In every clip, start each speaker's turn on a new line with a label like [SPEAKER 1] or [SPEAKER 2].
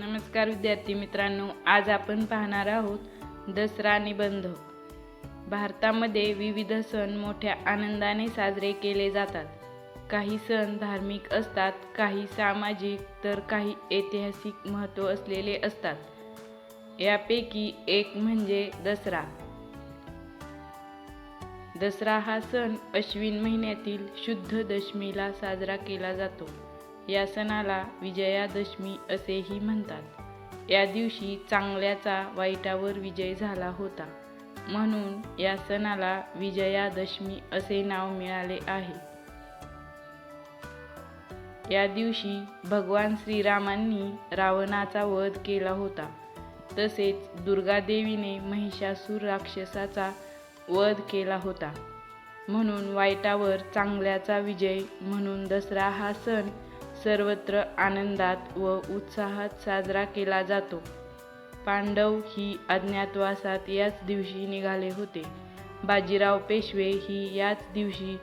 [SPEAKER 1] नमस्कार विद्यार्थी मित्रांनो आज आपण पाहणार आहोत दसरा निबंध. भारतामध्ये विविध सण मोठ्या आनंदाने साजरे केले जातात. काही सण धार्मिक असतात काही सामाजिक तर काही ऐतिहासिक महत्त्व असलेले असतात. यापैकी एक म्हणजे दसरा. दसरा हा सण अश्विन महिन्यातील शुद्ध दशमीला साजरा केला जातो. या सणाला विजयादशमी असेही म्हणतात. या दिवशी चांगल्याचा वाईटावर विजय झाला होता. म्हणून या सणाला विजयादशमी असे नाव मिळाले आहे. या दिवशी भगवान श्रीरामांनी रावणाचा वध केला होता. तसेच दुर्गादेवीने महिषासूर राक्षसाचा वध केला होता. म्हणून वाईटावर चांगल्याचा विजय म्हणून दसरा हा सण सर्वत्र आनंदात व उत्साहात साजरा केला जातो. पांडव ही अज्ञातवासात याच दिवशी निघाले होते. बाजीराव पेशवे ही याच दिवशी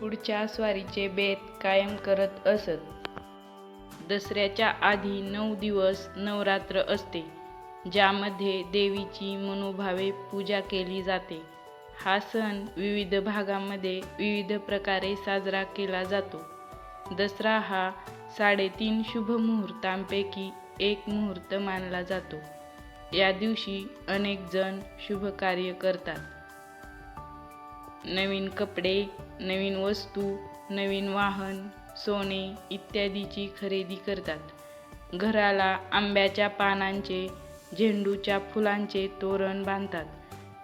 [SPEAKER 1] पुढच्या स्वारीचे बेत कायम करत असत. दसऱ्याच्या आधी नऊ दिवस नवरात्र असते ज्यामध्ये देवीची मनोभावे पूजा केली जाते. हा सण विविध भागामध्ये विविध प्रकारे साजरा केला जातो. दसरा हा साडेतीन शुभ मुहूर्तांपैकी एक मुहूर्त मानला जातो. या दिवशी अनेक जण शुभ कार्य करतात. नवीन कपडे नवीन वस्तू नवीन वाहन सोने इत्यादीची खरेदी करतात. घराला आंब्याच्या पानांचे झेंडूच्या फुलांचे तोरण बांधतात.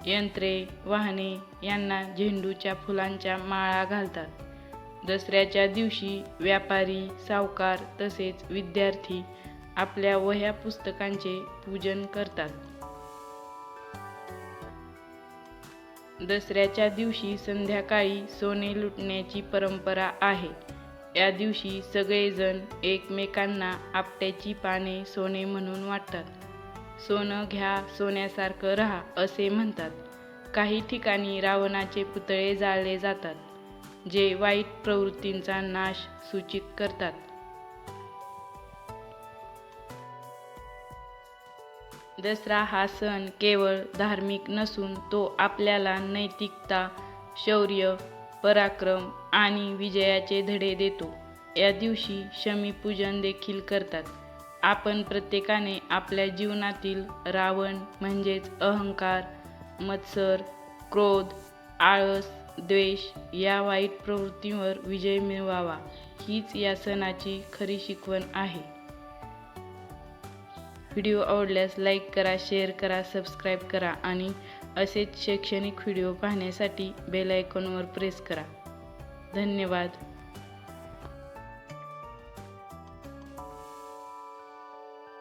[SPEAKER 1] यंत्रे वाहने यांना झेंडूच्या फुलांच्या माळा घालतात. दसऱ्याच्या दिवशी व्यापारी सावकार तसेच विद्यार्थी आपल्या वह्या पुस्तकांचे पूजन करतात. दसऱ्याच्या दिवशी संध्याकाळी सोने लुटण्याची परंपरा आहे. या दिवशी सगळेजण एकमेकांना आपट्याची पाने सोने म्हणून वाटतात. सोनं घ्या सोन्यासारखं राहा असे म्हणतात. काही ठिकाणी रावणाचे पुतळे जाळले जातात. जे वाईट प्रवृत्तींचा नाश सूचित करतात. दसरा हा सण केवळ धार्मिक नसून तो आपल्याला नैतिकता शौर्य पराक्रम आणि विजयाचे धडे देतो. या दिवशी शमीपूजन देखील करतात. आपण प्रत्येकाने आपल्या जीवनातील रावण म्हणजेच अहंकार मत्सर क्रोध आळस द्वेष या वाईट प्रवृत्तींवर विजय मिळवावा हीच या सणाची खरी शिकवण आहे. व्हिडिओ आवडल्यास लाईक करा शेअर करा सबस्क्राईब करा आणि असेच शैक्षणिक व्हिडिओ पाहण्यासाठी बेल आयकॉनवर प्रेस करा. धन्यवाद.